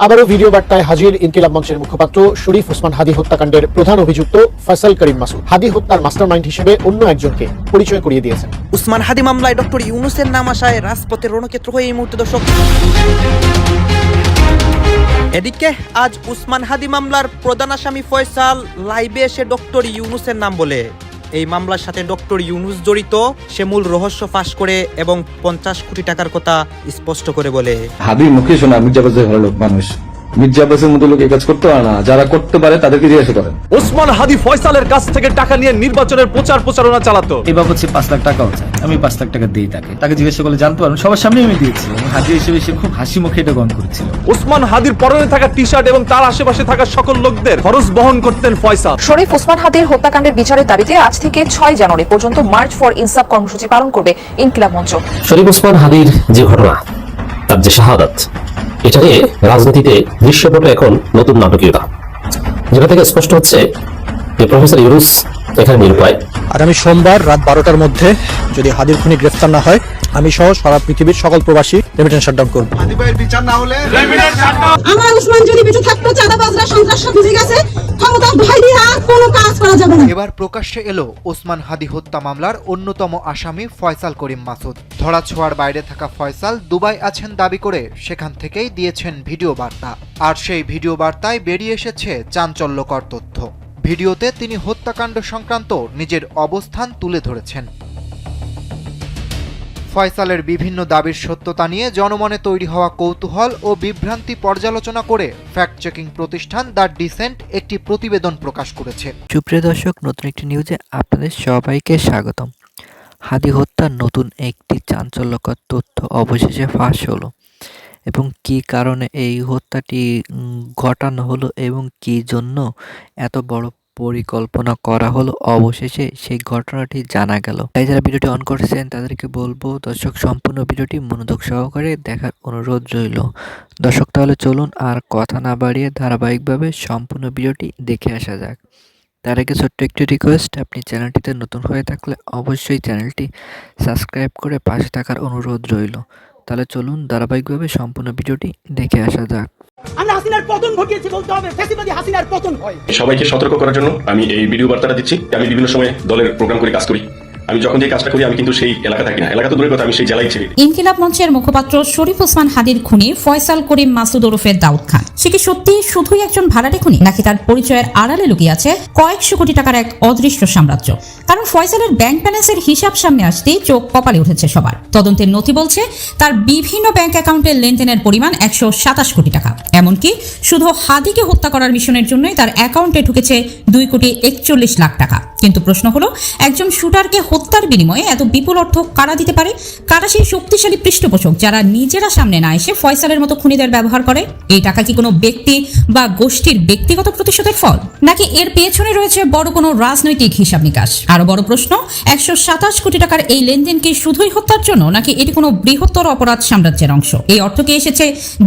আবারও ভিডিও বার্তায় হাজির ইনকিলাব মঞ্চের মুখপাত্র শরীফ ওসমান হাদি হত্যাকাণ্ডের প্রধান অভিযুক্ত ফয়সাল করিম মাসুদ। হাদি হত্যার মাস্টারমাইন্ড হিসেবে অন্য একজনকে পরিচয় করিয়ে দিয়েছেন। উসমান হাদি মামলায় ডক্টর ইউনুসের নাম আসায় রাজপথের রণক্ষেত্র হয়ে এই মুহূর্তে দর্শক। এদিকে আজ উসমান হাদি মামলার প্রধান আসামি ফয়সাল লাইভে এসে ডক্টর ইউনুসের নাম বলে এই মামলার সাথে ডক্টর ইউনুস জড়িত। সে মূল রহস্য ফাঁস করে এবং পঞ্চাশ কোটি টাকার কথা স্পষ্ট করে বলে। হাবি মুখে শোনা মির্জা লোক মানুষ। মির্জা আব্বাসের মতো লোক কাজ করতে পারে না। যারা করতে পারে তাদেরকে জিজ্ঞাসা করেন। ওসমান হাদি ফয়সালের কাছ থেকে টাকা নিয়ে নির্বাচনের প্রচার প্রচারণা চালাতো। এই বাবদ সে পাঁচ লাখ টাকাও চায় আমি পাঁচ লাখ টাকা দিই তাকে। তাকে জিজ্ঞাসা করলে জানতে পারবেন। সবার সামনে আমি দিয়েছি। এবং হিসেবে সে খুব হাসি মুখে এটা গ্রহণ করেছিল। ওসমান হাদির পরনে থাকা টি শার্ট এবং তার আশেপাশে থাকা সকল লোকদের খরচ বহন করতেন ফয়সাল। শরীফ ওসমান হাদির হত্যাকাণ্ডের বিচারের দাবিতে আজ থেকে ছয় জানুয়ারি পর্যন্ত মার্চ ফর ইনসাফ কর্মসূচি পালন করবে ইনকিলাব মঞ্চ। শরীফ ওসমান হাদির যে ঘটনা তার যে শাহাদাত এটা নিয়ে রাজনীতিতে দৃশ্যপটে এখন নতুন নাটকীয়তা। যেটা থেকে স্পষ্ট হচ্ছে যে প্রফেসর ইউনুস এখানে নিরুপায়। আগামী সোমবার রাত বারোটার মধ্যে যদি হাদির খুনি গ্রেফতার না হয় আমি সহ সারা পৃথিবীর সকল প্রবাসী রেমিটেন্স শাটডাউন করব। আমার উসমান যদি বেঁচে থাকতো চাঁদাবাজরা সন্ত্রাসরা বুঝে গেছে ক্ষমতা ভয় দিয়ে করা যাবে না। এবার প্রকাশ্যে এলো ওসমান হাদি হত্যা মামলার অন্যতম আসামি ফয়সাল করিম মাসুদ। ধরাছোঁয়ার বাইরে থাকা ফয়সাল দুবাই আছেন দাবি করে সেখান থেকেই দিয়েছেন ভিডিও বার্তা। আর সেই ভিডিও বার্তায় বেরিয়ে এসেছে চাঞ্চল্যকর তথ্য। ভিডিওতে তিনি হত্যাকাণ্ড সংক্রান্ত নিজের অবস্থান তুলে ধরেছেন। ফয়সালের বিভিন্ন দাবির সত্যতা নিয়ে জনমনে তৈরি হওয়া কৌতূহল ও বিভ্রান্তি পর্যালোচনা করে ফ্যাক্ট চেকিং প্রতিষ্ঠান দ্য ডিসেন্ট একটি প্রতিবেদন প্রকাশ করেছে। সুপ্রিয় দর্শক, নতুন একটি নিউজে আপনাদের সবাইকে স্বাগতম। হাদি হত্যার নতুন একটি চাঞ্চল্যকর তথ্য অবশেষে ফাঁস হলো এবং কী কারণে এই হত্যাটি ঘটানো হলো এবং কী জন্য এত বড় পরিকল্পনা করা হলো। অবশেষে সেই ঘটনাটি জানা গেল। তাই যারা ভিডিওটি অন করছেন, তাদেরকে বলব, দর্শক, সম্পূর্ণ ভিডিওটি মনোযোগ সহকারে দেখার অনুরোধ রইল। দর্শক, তাহলে চলুন আর কথা না বাড়িয়ে ধারাবাহিকভাবে সম্পূর্ণ ভিডিওটি দেখে আসা যাক। তার আগে ছোট্ট একটি রিকোয়েস্ট আপনি চ্যানেলটিতে নতুন হয়ে থাকলে অবশ্যই চ্যানেলটি সাবস্ক্রাইব করে পাশে থাকার অনুরোধ রইল। তাহলে চলুন ধারাবাহিকভাবে সম্পূর্ণ ভিডিওটি দেখে আসা যাক। আমরা হাসিনার পতন ঘটিয়েছি বলতে হবে ফ্যাসিবাদী হাসিনার পতন হয়। সবাইকে সতর্ক করার জন্য আমি এই ভিডিও বার্তাটা দিচ্ছি। আমি বিভিন্ন সময় দলের প্রোগ্রাম করে কাজ করি। আমি যখন যে কাজটা করি, আমি কিন্তু সেই এলাকা থাকি না। এলাকা তো দূরের কথা, আমি সেই জেলায় ছিলি। ইনকিলাব মঞ্চের মুখপাত্র শরীফ ওসমান হাদির খুনি ফয়সাল করিম মাসুদ ওরফে দাউদ খান। সে কি সত্যি শুধুই একজন ভাড়াটে খুনি, নাকি তার পরিচয়ের আড়ালে লুকিয়ে আছে কয়েকশো কোটি টাকার এক অদৃশ্য সাম্রাজ্য? কারণ ফয়সালের ব্যাংক ব্যালেন্সের হিসাব সামনে আসতেই চোখ কপালে উঠেছে সবার। তদন্তের নথি বলছে, তার বিভিন্ন ব্যাংক অ্যাকাউন্টের লেনদেনের পরিমাণ একশো সাতাশ কোটি টাকা। এমনকি শুধু হাদিকে হত্যা করার মিশনের জন্যই তার অ্যাকাউন্টে ঢুকেছে দুই কোটি একচল্লিশ লাখ টাকা। কিন্তু প্রশ্ন হলো, একজন শুটারকে হত্যার বিনিময়ে এত বিপুল অর্থ কারা দিতে পারে? কারা সেই শক্তিশালী পৃষ্ঠপোষক যারা নিজেরা সামনে না এসে ফয়সালের মতো খুনিদের ব্যবহার করে? এই টাকা কি কোনো ব্যক্তি বা গোষ্ঠীর ব্যক্তিগত প্রতিশোধের ফল? নাকি এর পেছনে রয়েছে বড় কোনো রাজনৈতিক হিসাব নিকাশ? আরও বড় প্রশ্ন, একশো সাতাশ কোটি টাকার এই লেনদেন কি শুধুই হত্যার জন্য, নাকি এটি কোনো বৃহত্তর অপরাধ সাম্রাজ্যের অংশ? এই অর্থ কি এসেছে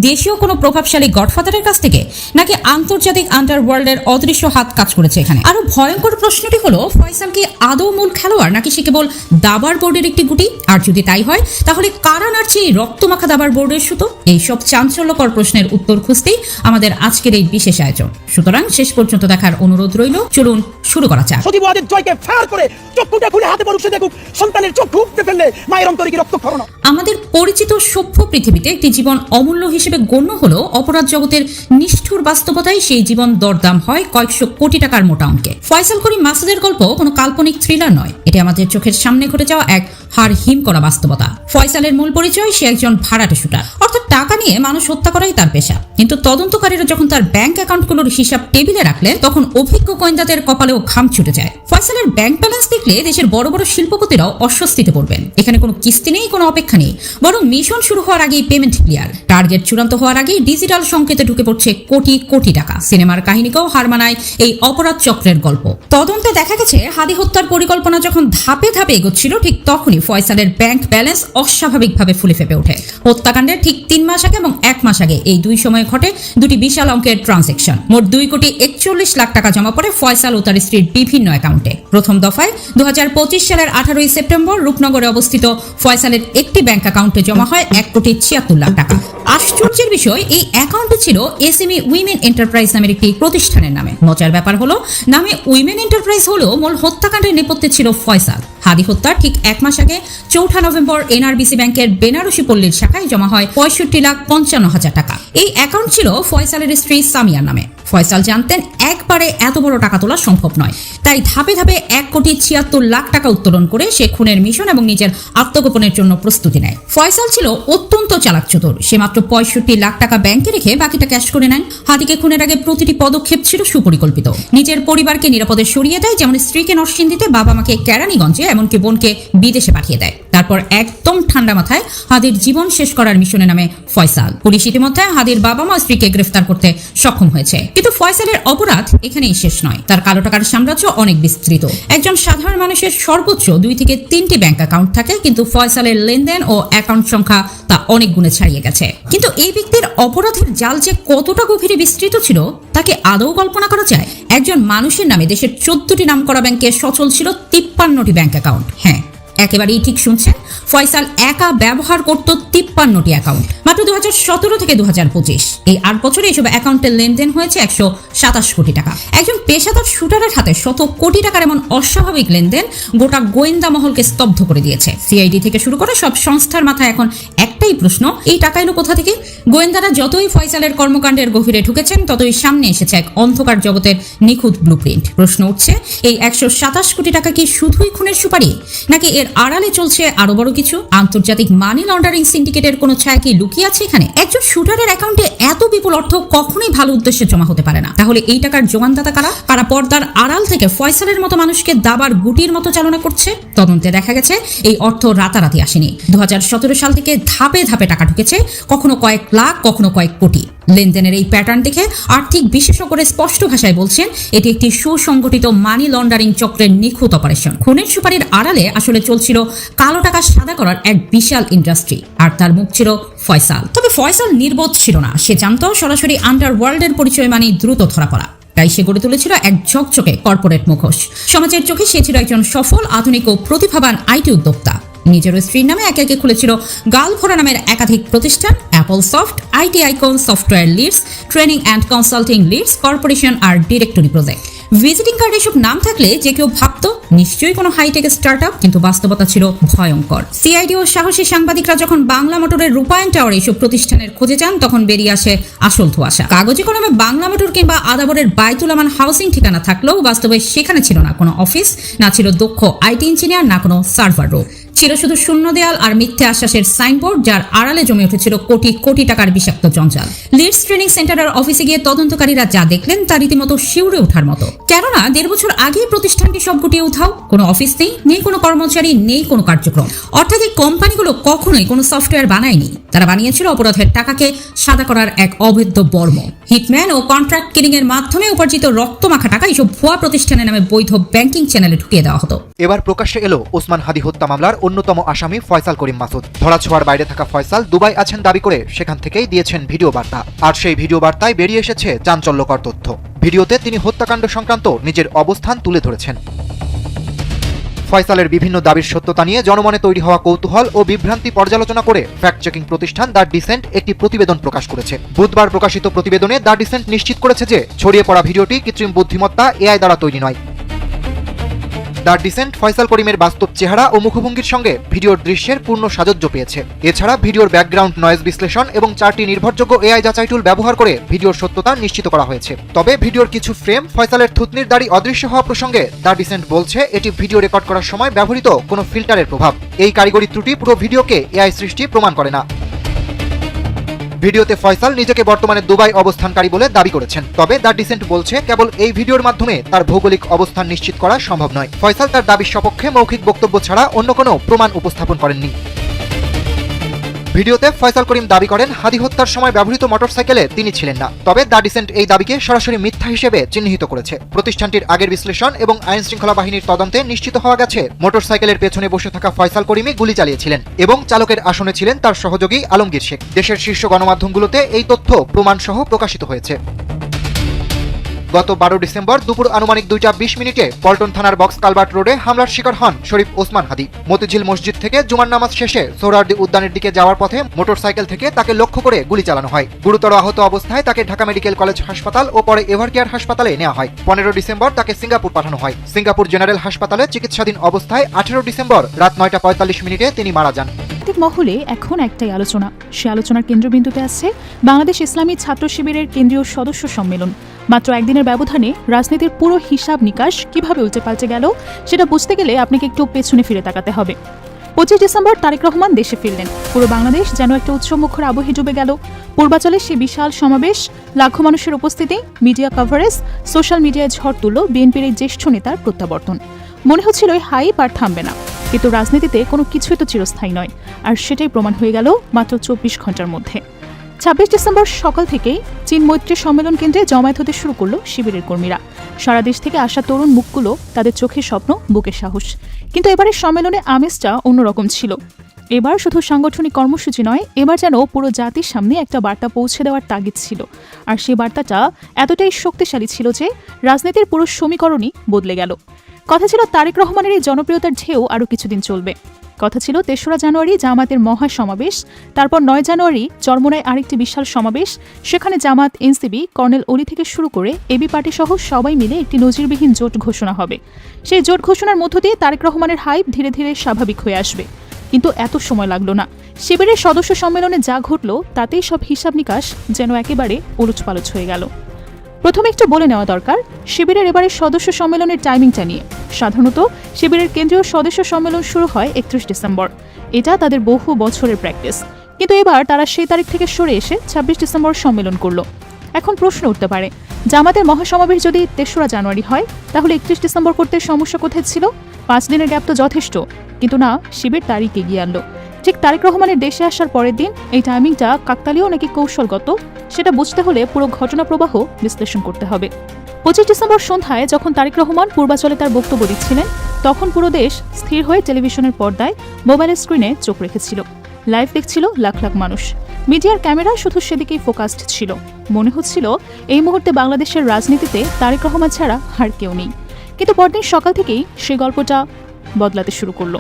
দেশীয় কোনো প্রভাবশালী গডফাদারের কাছ থেকে? নাকি আন্তর্জাতিক আন্ডারওয়ার্ল্ডের অদৃশ্য হাত কাজ করেছে এখানে? আরও ভয়ঙ্কর প্রশ্নটি হলো, ফয়সাল কি আদৌ মূল খেলোয়াড়, নাকি সে কেবল দাবার বোর্ডের একটি গুটি? আর যদি তাই হয় তাহলে কারা নাড়ছে এই রক্তমাখা দাবার বোর্ডের সুতো? এইসব চাঞ্চল্যকর প্রশ্নের উত্তর খুঁজতেই আমাদের আজকের এই বিশেষ আয়োজন। সুতরাং শেষ পর্যন্ত দেখার অনুরোধ রইল চলুন শুরু করা যাক। সতীবাদের জয়কে ফেয়ার করে চক্ষুটা খুলে হাতে পড়ুষে দেখুক সন্তানের চোখ উপড়ে ফেললে মায়ের অন্তরে কি রক্ত খরণ আমাদের পরিচিত সভ্য পৃথিবীতে একটি জীবন অমূল্য হিসেবে গণ্য হলেও অপরাধ জগতের নিষ্ঠুর বাস্তবতায় সেই জীবন দরদাম হয় কয়েকশো কোটি টাকার মোটা অঙ্কে। ফয়সাল করিম মাসুদের গল্প কোনো কাল্পনিক থ্রিলার নয়। এটি আমাদের চোখের সামনে ঘটে যাওয়া এক হার হিম করা বাস্তবতা। ফয়সালের মূল পরিচয়, সে একজন ভাড়াটে শুটার। অর্থাৎ টাকা নিয়ে মানুষ হত্যা করাই তার পেশা। কিন্তু তদন্তকারীরা যখন তার ব্যাংক অ্যাকাউন্টগুলোর হিসাব টেবিলে রাখলেন, তখন অভিজ্ঞ গোয়েন্দাদের কপালেও ঘাম ছুটে যায়। ফয়সালের ব্যাংক ব্যালেন্স দেখলে দেশের বড় বড় শিল্পপতিরাও অস্বস্তিতে পড়বেন। এখানে কোনো কিস্তি নেই, কোনো অপেক্ষা নেই। বরং মিশন শুরু হওয়ার আগেই পেমেন্ট ক্লিয়ার টার্গেট চূড়ান্ত হওয়ার আগেই ডিজিটাল সংকেতে ঢুকে পড়ছে কোটি কোটি টাকা। সিনেমার কাহিনীকেও হার মানায় এই অপরাধ চক্রের গল্প। তদন্তে দেখা গেছে, হাদি হত্যার পরিকল্পনা যখন ধাপে ধাপে এগোচ্ছিল, ঠিক তখনই ফয়সালের ব্যাংক ব্যালেন্স অস্বাভাবিকভাবে ফুলে ফেপে ওঠে। হত্যাকাণ্ডের ঠিক তিন মাস আগে এবং এক মাস আগে এই দুই সময়ে ঘটে দুটি বিশাল অঙ্কের ট্রানজেকশন মোট দুই কোটি একচল্লিশ লাখ টাকা জমা পড়ে ফয়সাল ও তার স্ত্রীর বিভিন্ন অ্যাকাউন্টে। প্রথম দফায় দুহাজার পঁচিশ সালের আঠারোই সেপ্টেম্বর রূপনগরে অবস্থিত ফয়সালের একটি ব্যাংক অ্যাকাউন্টে জমা হয় এক কোটি ছিয়াত্তর লাখ টাকা। আশ্চর্যের বিষয়, এই অ্যাকাউন্টে ছিল এসএমই উইমেন এন্টারপ্রাইজ নামের একটি প্রতিষ্ঠানের নামে। মজার ব্যাপার হলো, নামে উইমেন এন্টারপ্রাইজ হলেও মূল হত্যাকাণ্ডের নেপথ্যে ছিল ফয়সাল। হাদি হত্যার ঠিক এক মাস আগে চৌঠা নভেম্বর এনআরবিসি ব্যাংকের বেনারসি পল্লীর শাখায় জমা হয় পঁয়ষট্টি লাখ পঞ্চান্ন হাজার টাকা। এই অ্যাকাউন্ট ছিল ফয়সালের স্ত্রী সামিয়ার নামে। ফয়সাল জানতেন, একবারে এত বড় টাকা তোলা সম্ভব নয়। তাই ধাপে ধাপে এক কোটি ছিয়াত্তর লাখ টাকা উত্তোলন করে সে খুনের মিশন এবং নিজের আত্মগোপনের জন্য প্রস্তুতি নেয়। ফয়সাল ছিল অত্যন্ত চালাক চতুর সে মাত্র পঁয়ষট্টি লাখ টাকা ব্যাংকে রেখে বাকিটা ক্যাশ করে নেন। হাতিকে খুনের আগে প্রতিটি পদক্ষেপ ছিল সুপরিকল্পিত। নিজের পরিবারকে নিরাপদে সরিয়ে দেয়, যেমন স্ত্রীকে নরসিংদীতে বাবা মাকে কেরানীগঞ্জে, এমনকি বোনকে বিদেশে পাঠিয়ে দেয়। তারপর একদম ঠান্ডা মাথায় হাদির জীবন শেষ করার মিশনে নামে ফয়সাল। পুলিশ ইতিমধ্যে হাদির বাবা মা স্ত্রীকে গ্রেফতার করতে সক্ষম হয়েছে। কিন্তু ফয়সালের অপরাধ এখানেই শেষ নয়। তার কালো টাকার সাম্রাজ্য অনেক বিস্তৃত। একজন সাধারণ মানুষের সর্বোচ্চ দুই থেকে তিনটি ব্যাংক অ্যাকাউন্ট থাকে, কিন্তু ফয়সালের লেনদেন ও অ্যাকাউন্ট সংখ্যা তা অনেক গুণে ছাড়িয়ে গেছে। কিন্তু এই ব্যক্তির অপরাধের জাল যে কতটা গভীরে বিস্তৃত ছিল, তাকে আদৌ কল্পনা করা যায়? একজন মানুষের নামে দেশের চোদ্দটি নামকরা ব্যাংকে সচল ছিল তিপ্পান্নটি ব্যাংক অ্যাকাউন্ট। হ্যাঁ একেবারেই ঠিক শুনছেন। ফয়সাল একা ব্যবহার করত তিপ্পান্নটি অ্যাকাউন্ট মাত্র দুহাজার সতেরো থেকে দু হাজার পঁচিশ। এই আট বছরে এসব অ্যাকাউন্টের লেনদেন হয়েছে একশো সাতাশ কোটি টাকা। একজন পেশাদার শুটারের হাতে শত কোটি টাকার এমন অস্বাভাবিক লেনদেন গোটা গোয়েন্দা মহলকে স্তব্ধ করে দিয়েছে। সিআইডি থেকে শুরু করে সব সংস্থার মাথায় এখন একটাই প্রশ্ন, এই টাকা এলো কোথা থেকে? গোয়েন্দারা যতই ফয়সালের কর্মকাণ্ডের গভীরে ঢুকেছেন, ততই সামনে এসেছে এক অন্ধকার জগতের নিখুঁত ব্লুপ্রিন্ট প্রশ্ন উঠছে, এই একশো সাতাশ কোটি টাকা কি শুধুই খুনের সুপারি? নাকি এর আড়ালে চলছে আরও বড় কিছু আন্তর্জাতিক মানি লন্ডারিং সিন্ডিকেটের কোনো ছায়া কি লুকিয়ে আছে এখানে? একজন শুটারের অ্যাকাউন্টে এত বিপুল অর্থ কখনোই ভালো উদ্দেশ্যে জমা হতে পারে না। তাহলে এই টাকার যোগানদাতা কারা? কারা পর্দার আড়াল থেকে ফয়সালের মতো মানুষকে দাবার গুটির মতো চালনা করছে? তদন্তে দেখা গেছে, এই অর্থ রাতারাতি আসেনি। দু হাজার সতেরো সাল থেকে ধাপে ধাপে টাকা ঢুকেছে, কখনো কয়েক লাখ, কখনো কয়েক কোটি। লেনদেনের এই প্যাটার্ন দেখে আর্থিক বিশেষজ্ঞরা স্পষ্ট ভাষায় বলছেন, এটি একটি সুসংগঠিত মানি লন্ডারিং চক্রের নিখুঁত অপারেশন খুনের সুপারির আড়ালে আসলে চলছিল কালো টাকা সাদা করার এক বিশাল ইন্ডাস্ট্রি আর তার মুখ ছিল ফয়সাল। তবে ফয়সাল নির্বোধ ছিল না, সে জানতো সরাসরি আন্ডার ওয়ার্ল্ডের পরিচয় মানে দ্রুত ধরা পড়া। তাই সে গড়ে তুলেছিল এক ঝকঝকে কর্পোরেট মুখোশ। সমাজের চোখে সে ছিল একজন সফল, আধুনিক ও প্রতিভাবান আইটি উদ্যোক্তা। নিজের স্ত্রীর নামে একে একে খুলেছিল গালভরা নামের একাধিক প্রতিষ্ঠান Apple soft IT icon software leads training and consulting leads corporation R directory project visiting card এসব নাম থাকলে যে কেউ ভাবত, নিশ্চয়ই কোনো হাইটেক স্টার্ট আপ কিন্তু বাস্তবতা ছিল ভয়ঙ্কর। সিআইডি ও সাহসী সাংবাদিকরা যখন বাংলা মোটরের রূপায়ণ টাওয়ার এইসব প্রতিষ্ঠানের খোঁজে যান, তখন বেরিয়ে আসে আসল ধোয়াশা। কাগজে কলমে বাংলা মোটর কিংবা আদাবরের বাইতুল আমান হাউসিং ঠিকানা থাকলেও বাস্তবে সেখানে ছিল না কোনো অফিস না ছিল দক্ষ আইটি ইঞ্জিনিয়ার না কোনো সার্ভার রোড ছিল শুধু শূন্য দেয়াল আর মিথ্যে আশ্বাসের সাইনবোর্ড, যার আড়ালে জমে উঠেছিল কোটি কোটি টাকার বিষাক্ত জঞ্জাল। লিডস ট্রেনিং সেন্টারের অফিসে গিয়ে তদন্তকারীরা যা দেখলেন তা রীতিমতো শিউরে ওঠার মতো। কেননা, দেড় বছর আগেই প্রতিষ্ঠানটি সব গুটিয়ে উঠাও, কোনো অফিস নেই নেই কোনো কর্মচারী, নেই কোনো কার্যক্রম। অর্থাৎ এই কোম্পানিগুলো কখনোই কোনো সফটওয়্যার বানায়নি। তারা বানিয়েছিল অপরাধের টাকাকে সাদা করার এক অবৈধ বর্ম। হিটম্যান ও কন্ট্রাক্ট কিলিং এর মাধ্যমে উপার্জিত রক্তমাখা টাকা এইসব ভুয়া প্রতিষ্ঠানের নামে বৈধ ব্যাংকিং চ্যানেলে ঢুকিয়ে দেওয়া হতো। এবার প্রকাশ্যে এলো ওসমান হাদি হত্যা মামলার অন্যতম আসামি ফয়সাল করিম মাসুদ। ধরাছোঁয়ার বাইরে থাকা ফয়সাল দুবাই আছেন দাবি করে সেখান থেকেই দিয়েছেন ভিডিও বার্তা। আর সেই ভিডিও বার্তায় বেরিয়ে এসেছে চাঞ্চল্যকর তথ্য। ভিডিওতে তিনি হত্যাকাণ্ড সংক্রান্ত নিজের অবস্থান তুলে ধরেছেন। ফয়সালের বিভিন্ন দাবির সত্যতা নিয়ে জনমনে তৈরি হওয়া কৌতূহল ও বিভ্রান্তি পর্যালোচনা করে ফ্যাক্ট চেকিং প্রতিষ্ঠান দ্য ডিসেন্ট একটি প্রতিবেদন প্রকাশ করেছে। বুধবার প্রকাশিত প্রতিবেদনে দ্য ডিসেন্ট নিশ্চিত করেছে যে ছড়িয়ে পড়া ভিডিওটি কৃত্রিম বুদ্ধিমত্তা এআই দ্বারা তৈরি নয়। দ্য ডিসেন্ট ফয়সাল করিমের বাস্তব চেহারা ও মুখভঙ্গির সঙ্গে ভিডিওর দৃশ্যের পূর্ণ সাজজ্য পেয়েছে। এছাড়া ভিডিওর ব্যাকগ্রাউন্ড নয়েজ বিশ্লেষণ এবং চারটি নির্ভরযোগ্য এআই যাচাই টুল ব্যবহার করে ভিডিওর সত্যতা নিশ্চিত করা হয়েছে। তবে ভিডিওর কিছু ফ্রেম ফয়সালের থুতনির দাড়ি অদৃশ্য হওয়া প্রসঙ্গে দ্য ডিসেন্ট বলছে, এটি ভিডিও রেকর্ড করার সময় ব্যবহৃত কোনো ফিল্টারের প্রভাব। এই কারিগরি ত্রুটি পুরো ভিডিওকে এআই সৃষ্টি প্রমাণ করে না। ভিডিওতে ফয়সাল নিজেকে বর্তমানে দুবাই অবস্থানকারী বলে দাবি করেছেন। তবে দ্য ডিসেন্ট বলছে, কেবল এই ভিডিওর মাধ্যমে তার ভৌগোলিক অবস্থান নিশ্চিত করা সম্ভব নয়। ফয়সাল তার দাবির সপক্ষে মৌখিক বক্তব্য ছাড়া অন্য কোনো প্রমাণ উপস্থাপন করেননি। ভিডিওতে ফয়সাল করিম দাবি করেন, হাদি হত্যার সময় ব্যবহৃত মোটরসাইকেলে তিনি ছিলেন না। তবে দ্য ডিসেন্ট এই দাবিকে সরাসরি মিথ্যা হিসেবে চিহ্নিত করেছে। প্রতিষ্ঠানটির আগের বিশ্লেষণ এবং আইন শৃঙ্খলা বাহিনীর তদন্তে নিশ্চিত হওয়া গেছে, মোটরসাইকেলের পেছনে বসে থাকা ফয়সাল করিমই গুলি চালিয়েছিলেন এবং চালকের আসনে ছিলেন তার সহযোগী আলমগীর শেখ। দেশের শীর্ষ গণমাধ্যমগুলোতে এই তথ্য প্রমাণসহ প্রকাশিত হয়েছে। গত বারো ডিসেম্বর দুপুর আনুমানিক দুইটা বিশ মিনিটে পল্টন থানার বক্স কালবার্ট রোডে হামলার শিকার হন শরীফ ওসমান হাদি। মতিঝিল মসজিদ থেকে জুমার নামাজ শেষে সোহরার্দি উদ্যানের দিকে যাওয়ার পথে মোটরসাইকেল থেকে তাকে লক্ষ্য করে গুলি চালানো হয়। গুরুতর আহত অবস্থায় তাকে ঢাকা মেডিকেল কলেজ হাসপাতাল ও পরে এভার কেয়ার হাসপাতালে নেওয়া হয়। পনেরো ডিসেম্বর তাকে সিঙ্গাপুর পাঠানো হয়। সিঙ্গাপুর জেনারেল হাসপাতালে চিকিৎসাধীন অবস্থায় আঠেরো ডিসেম্বর রাত নয়টা পঁয়তাল্লিশ মিনিটে তিনি মারা যান। মহলে এখন একটাই আলোচনা। সে আলোচনার কেন্দ্রবিন্দুতে আছে বাংলাদেশ ইসলামী ছাত্র শিবিরের কেন্দ্রীয় সদস্য সম্মেলন। মাত্র একদিনের ব্যবধানে রাজনীতির পুরো হিসাব নিকাশ কীভাবে উল্টে পাল্টে গেল, সেটা বুঝতে গেলে আপনাকে একটু পেছনে ফিরে তাকাতে হবে। পঁচিশ ডিসেম্বর তারেক রহমান দেশে ফিরলেন। পুরো বাংলাদেশ যেন একটা উৎসবমুখর আবহে ডুবে গেল। পূর্বাচলে সে বিশাল সমাবেশ, লাখো মানুষের উপস্থিতি, মিডিয়া কভারেজ সোশ্যাল মিডিয়ায় ঝড় তুলল বিএনপির এই জ্যেষ্ঠ নেতার প্রত্যাবর্তন। মনে হচ্ছিল হাইপ আর থামবে না। কিন্তু রাজনীতিতে কোনো কিছুই তো চিরস্থায়ী নয়। আর সেটাই প্রমাণ হয়ে গেল মাত্র চব্বিশ ঘণ্টার মধ্যে। ছাব্বিশ ডিসেম্বর সকাল থেকেই চীন মৈত্রী সম্মেলন কেন্দ্রে জমায়েত হতে শুরু করল শিবিরের কর্মীরা। সারা দেশ থেকে আসা তরুণ মুখগুলো তাদের চোখের স্বপ্ন, বুকের সাহস। কিন্তু এবারের সম্মেলনে আমেজটা অন্যরকম ছিল। এবার শুধু সাংগঠনিক কর্মসূচি নয়, এবার যেন পুরো জাতির সামনে একটা বার্তা পৌঁছে দেওয়ার তাগিদ ছিল। আর সেই বার্তাটা এতটাই শক্তিশালী ছিল যে রাজনীতির পুরো সমীকরণই বদলে গেল। কথা ছিল তারেক রহমানের এই জনপ্রিয়তার ঢেউ আরও কিছুদিন চলবে। কথা ছিল, তেসরা জানুয়ারি জামাতের মহা সমাবেশ তারপর নয় জানুয়ারি চরমোনায় আরেকটি বিশাল সমাবেশ, সেখানে জামাত এনসিবি কর্নেল অলি থেকে শুরু করে এবি পার্টি সহ সবাই মিলে একটি নজিরবিহীন জোট ঘোষণা হবে। সেই জোট ঘোষণার মধ্য দিয়ে তারেক রহমানের হাইপ ধীরে ধীরে স্বাভাবিক হয়ে আসবে। কিন্তু এত সময় লাগল না। শিবিরের সদস্য সম্মেলনে যা ঘটল, তাতেই সব হিসাব নিকাশ যেন একেবারে উলুচপালচ হয়ে গেল। প্রথমে একটু বলে নেওয়া দরকার, শিবিরের এবারের সদস্য সম্মেলনের টাইমিংটা নিয়ে। সাধারণত শিবিরের কেন্দ্রীয় সদস্য সম্মেলন শুরু হয় একত্রিশ ডিসেম্বর। এটা তাদের বহু বছরের প্র্যাকটিস কিন্তু এবার তারা সেই তারিখ থেকে সরে এসে ছাব্বিশ ডিসেম্বর সম্মেলন করল। এখন প্রশ্ন উঠতে পারে, জামাতের মহাসমাবেশ যদি তেসরা জানুয়ারি হয়, তাহলে একত্রিশ ডিসেম্বর করতে সমস্যা কোথায় ছিল? পাঁচ দিনের গ্যাপ তো যথেষ্ট, কিন্তু না, শিবির তারিখ এগিয়ে আনলো। ঠিক তারেক রহমানের দেশে আসার পরের দিন এই টাইমিংটা কাকতালীয় নাকি কৌশলগত, সেটা বুঝতে হলে পুরো ঘটনা প্রবাহ বিশ্লেষণ করতে হবে। পঁচিশ ডিসেম্বর সন্ধ্যায় যখন তারেক রহমান পূর্বাচলে তার বক্তব্য দিচ্ছিলেন, তখন পুরো দেশ স্থির হয়ে টেলিভিশনের পর্দায় মোবাইলের স্ক্রিনে চোখ রেখেছিল। লাইভ দেখছিল লাখ লাখ মানুষ। মিডিয়ার ক্যামেরা শুধু সেদিকেই ফোকাসড ছিল। মনে হচ্ছিল এই মুহূর্তে বাংলাদেশের রাজনীতিতে তারেক রহমান ছাড়া আর কেউ নেই। কিন্তু পরদিন সকাল থেকেই সেই গল্পটা বদলাতে শুরু করল।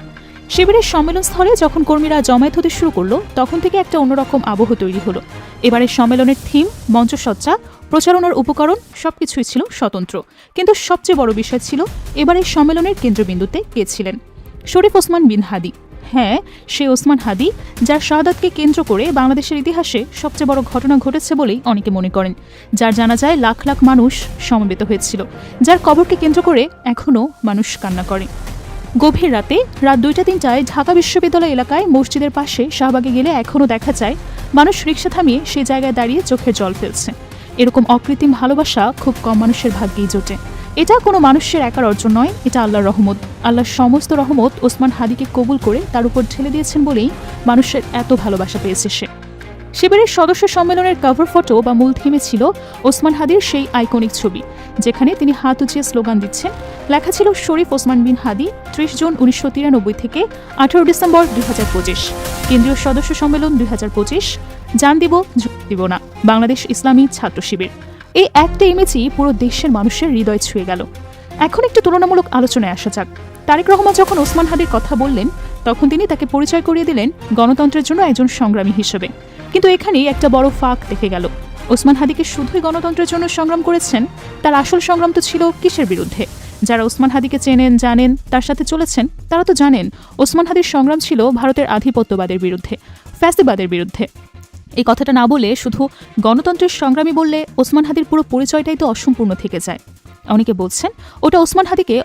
শিবিরের সম্মেলন স্থলে যখন কর্মীরা জমায়েত হতে শুরু করল, তখন থেকে একটা অন্যরকম আবহ তৈরি হলো। এবারের সম্মেলনের থিম, মঞ্চসজ্জা, প্রচারণার উপকরণ, সবকিছুই ছিল স্বতন্ত্র। কিন্তু সবচেয়ে বড় বিষয় ছিল এবারের সম্মেলনের কেন্দ্রবিন্দুতে কে ছিলেন? শরীফ ওসমান বিন হাদি। হ্যাঁ সে ওসমান হাদি, যার শাহাদাতকে কেন্দ্র করে বাংলাদেশের ইতিহাসে সবচেয়ে বড় ঘটনা ঘটেছে বলেই অনেকে মনে করেন। যার জানা যায়, লাখ লাখ মানুষ সমবেত হয়েছিল, যার কবরকে কেন্দ্র করে এখনও মানুষ কান্না করে। গভীর রাতে রাত দুইটা তিনটায় ঢাকা বিশ্ববিদ্যালয় এলাকায় মসজিদের পাশে শাহবাগে গেলে এখনও দেখা যায়, মানুষ রিক্সা থামিয়ে সে জায়গায় দাঁড়িয়ে চোখের জল ফেলছে। এরকম অকৃত্রিম ভালোবাসা খুব কম মানুষের ভাগ্যেই জোটে। এটা কোনো মানুষের একার অর্জন নয়, এটা আল্লাহর রহমত। আল্লাহর সমস্ত রহমত ওসমান হাদিকে কবুল করে তার উপর ঢেলে দিয়েছেন বলেই মানুষের এত ভালোবাসা পেয়েছে সে। শিবিরের সদস্য সম্মেলনের কভার ফটো বা মূল থিমে ছিল ওসমান হাদির সেই আইকনিক ছবি, যেখানে তিনি হাত উঁচিয়ে স্লোগান দিচ্ছেন। লেখা ছিল, শরীফ ওসমান বিন হাদি, ত্রিশ জুন উনিশশো তিরানব্বই থেকে আঠারো ডিসেম্বর দুই হাজার পঁচিশ। কেন্দ্রীয় সদস্য সম্মেলন দুই হাজার পঁচিশ। জান দিব দিব না। বাংলাদেশ ইসলামী ছাত্র শিবির। এই একটা ইমেজই পুরো দেশের মানুষের হৃদয় ছুঁয়ে গেল। এখন একটু তুলনামূলক আলোচনায় আসা যাক। তারেক রহমান যখন ওসমান হাদির কথা বললেন, তখন তিনি তাকে পরিচয় করিয়ে দিলেন গণতন্ত্রের জন্য একজন সংগ্রামী হিসেবে। কিন্তু এখানেই একটা বড় ফাঁক দেখে গেল। ওসমান হাদিকে শুধুই গণতন্ত্রের জন্য সংগ্রাম করেছেন, তার আসল সংগ্রাম তো ছিল কিসের বিরুদ্ধে? যারা ওসমান হাদিকে চেনেন, জানেন, তার সাথে চলেছেন, তারা তো জানেন ওসমান হাদির সংগ্রাম ছিল ভারতের আধিপত্যবাদের বিরুদ্ধে, ফ্যাসিবাদের বিরুদ্ধে। এই কথাটা না বলে শুধু গণতন্ত্রের সংগ্রামী বললে ওসমান হাদির পুরো পরিচয়টাই তো অসম্পূর্ণ থেকে যায়। অনেকে বলছেন, ওটা ওসমান হাদিকে